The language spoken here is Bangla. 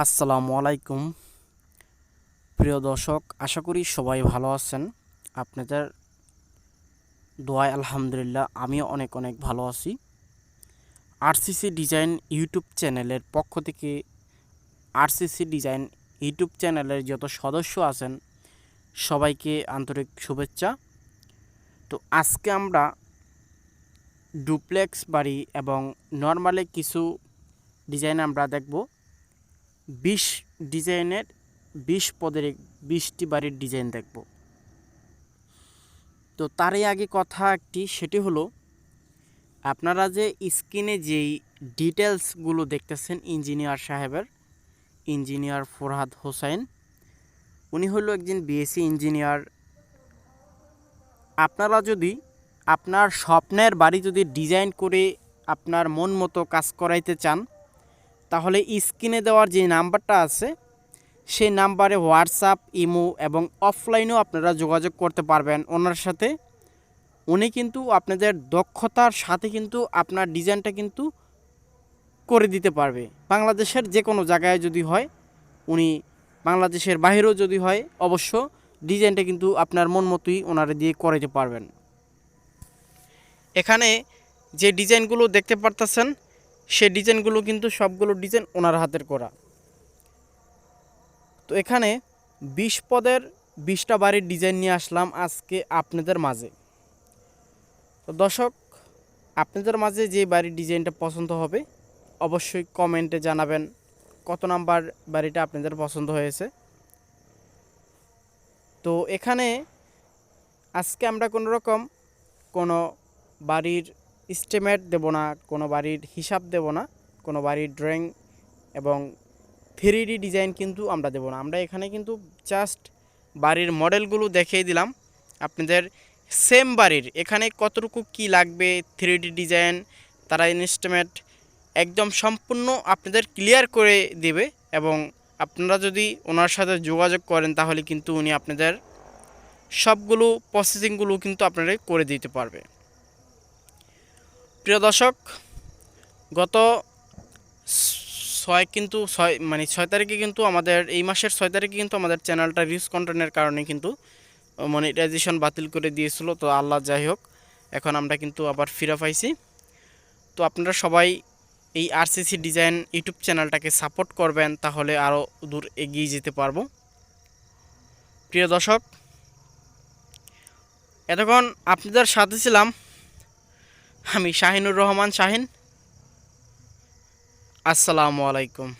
আসসালামু আলাইকুম। প্রিয় দর্শক, আশা করি সবাই ভালো আছেন। আপনাদের দোয়ায় আলহামদুলিল্লাহ আমিও অনেক অনেক ভালো আছি। আরসিসি ডিজাইন ইউটিউব চ্যানেলের পক্ষ থেকে আরসিসি ডিজাইন ইউটিউব চ্যানেলের যত সদস্য আছেন, সবাইকে আন্তরিক শুভেচ্ছা। তো আজকে আমরা ডুপ্লেক্স বাড়ি এবং নর্মালে কিছু ডিজাইন আমরা দেখব। বিশ ডিজাইনের, বিশ পদের বিশটি বাড়ির ডিজাইন দেখব। তো তারই আগে কথা একটি, সেটি হলো, আপনারা যে স্ক্রিনে যেই ডিটেলসগুলো দেখতেছেন ইঞ্জিনিয়ার সাহেবের, ইঞ্জিনিয়ার ফরহাদ হোসেন উনি হলো একজন বিএসসি ইঞ্জিনিয়ার। আপনারা যদি আপনার স্বপ্নের বাড়ি যদি ডিজাইন করে আপনার মন মতো কাজ করাইতে চান তাহলে স্ক্রিনে দেওয়ার যে নাম্বারটা আছে, সেই নাম্বারে হোয়াটসঅ্যাপ, ইমো এবং অফলাইনেও আপনারা যোগাযোগ করতে পারবেন। ওনার সাথে উনি কিন্তু আপনাদের দক্ষতার সাথে কিন্তু আপনার ডিজাইনটা কিন্তু করে দিতে পারবে। বাংলাদেশের যে কোনো জায়গায় যদি হয়, উনি বাংলাদেশের বাইরেও যদি হয়, অবশ্য ডিজাইনটা কিন্তু আপনার মন মতোই ওনারা দিয়ে করাইতে পারবেন। এখানে যে ডিজাইনগুলো দেখতে পারতেছেন সে ডিজাইনগুলো কিন্তু সবগুলো ডিজাইন ওনার হাতের করা। তো এখানে বিশ পদের বিশটা বাড়ির ডিজাইন নিয়ে আসলাম আজকে আপনাদের মাঝে। তো দর্শক, আপনাদের মাঝে যে বাড়ির ডিজাইনটা পছন্দ হবে, অবশ্যই কমেন্টে জানাবেন কত নাম্বার বাড়িটা আপনাদের পছন্দ হয়েছে। তো এখানে আজকে আমরা কোনো রকম কোনো বাড়ির এস্টিমেট দেব না, কোনো বাড়ির হিসাব দেব না, কোনো বাড়ির ড্রয়িং এবং থ্রি ডিজাইন কিন্তু আমরা দেব না। আমরা এখানে কিন্তু জাস্ট বাড়ির মডেলগুলো দেখিয়ে দিলাম। আপনাদের সেম বাড়ির, এখানে কতটুকু কি লাগবে থ্রি ডি ডিজাইন তারা ইনস্টিমেট একদম সম্পূর্ণ আপনাদের ক্লিয়ার করে দেবে এবং আপনারা যদি ওনার সাথে যোগাযোগ করেন, তাহলে কিন্তু উনি আপনাদের সবগুলো প্রসেসিংগুলো কিন্তু আপনারা করে দিতে পারবে। প্রিয় দর্শক, গত ছয় কিন্তু, ছয় মানে ছয় তারিখে কিন্তু আমাদের, এই মাসের ছয় তারিখে কিন্তু আমাদের চ্যানেলটা রিউজ কন্টেন্টের কারণে কিন্তু মনিটাইজেশন বাতিল করে দিয়েছিল। তো আল্লাহ যাই হোক, এখন আমরা কিন্তু আবার ফিরে পাইছি। তো আপনারা সবাই এই আরসিসি ডিজাইন ইউটিউব চ্যানেলটাকে সাপোর্ট করবেন, তাহলে আরও দূর এগিয়ে যেতে পারব। প্রিয় দর্শক, এতক্ষণ আপনাদের সাথে ছিলাম আমি শাহিনুর রহমান শাহিন। আসসালামু আলাইকুম।